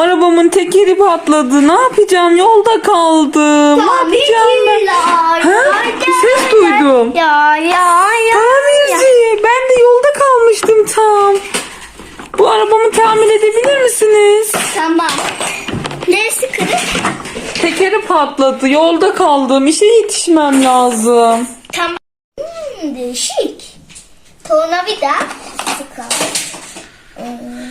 arabamın tekeri patladı. Ne yapacağım? Yolda kaldım. ne yapacağım ben? Ha? Bir ses duydum. Ya ya ya. Tamirci. Ben de yolda kalmıştım tam. Bu arabamı tamir edebilir misiniz? Tamam. Neresi kırık? Tekeri patladı. Yolda kaldım. İşe yetişmem lazım. Tamam. Hmm, değişik. Tornavida. Bakalım. Hmm.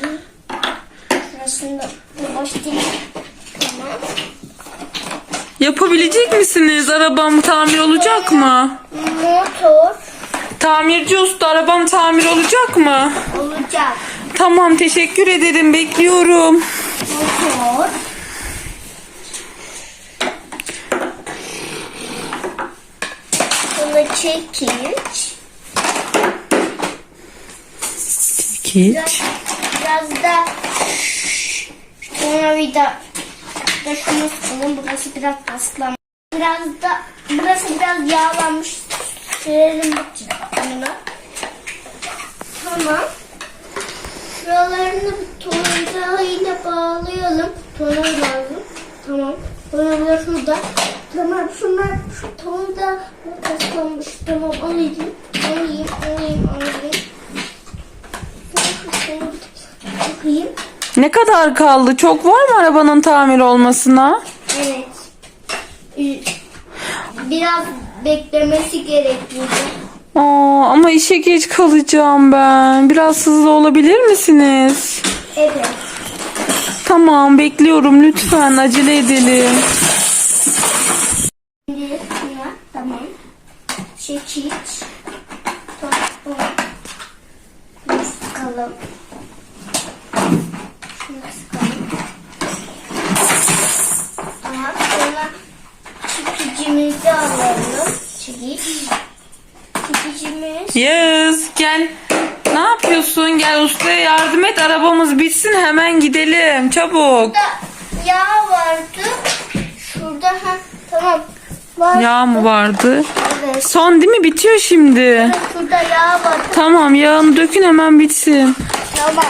Yapabilecek misiniz? Arabam tamir olacak mı? Motor Tamirci usta arabam tamir olacak mı? olacak. Tamam teşekkür ederim. Bekliyorum. Motor. Bunu çekiç. Geç. Biraz da tornavida da şunu sıkalım. Burası biraz paslanmış. Biraz da burası biraz yağlanmış. Sürelim bunu. Tamam. Şuralarını bir tornavidayla bağlayalım. Tornavida lazım. Tamam. Tornavida şurada. Tamam şunlar şu tornavida paslanmış. Tamam alayım. Alayım, alayım, alayım. Bakayım. Ne kadar kaldı? Çok var mı arabanın tamir olmasına? Evet. Ee, Biraz beklemesi gerekiyor. Aa, ama işe geç kalacağım ben. Biraz hızlı olabilir misiniz? Evet. Tamam bekliyorum lütfen acele edelim. Şimdi şuna tamam. Çekiç. Tamam. Bunu çekicimizi alalım. Çekiç. Çekicimiz. Yağız gel. Ne yapıyorsun? Gel ustaya yardım et. Arabamız bitsin hemen gidelim. Çabuk. Burada yağ vardı. Şurada ha tamam. Var. Yağ mı vardı? Evet. Son değil mi? Bitiyor şimdi. Şurada yağ var. Tamam yağını dökün hemen bitsin. Tamam.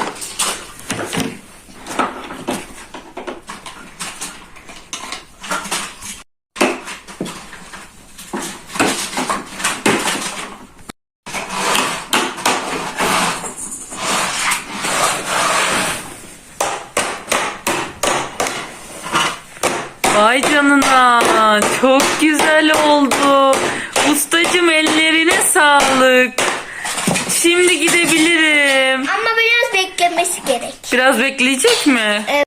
Vay canına. Çok güzel oldu. Ustacım ellerine sağlık. Şimdi gidebilirim. Ama biraz beklemesi gerek. Biraz bekleyecek mi? Evet.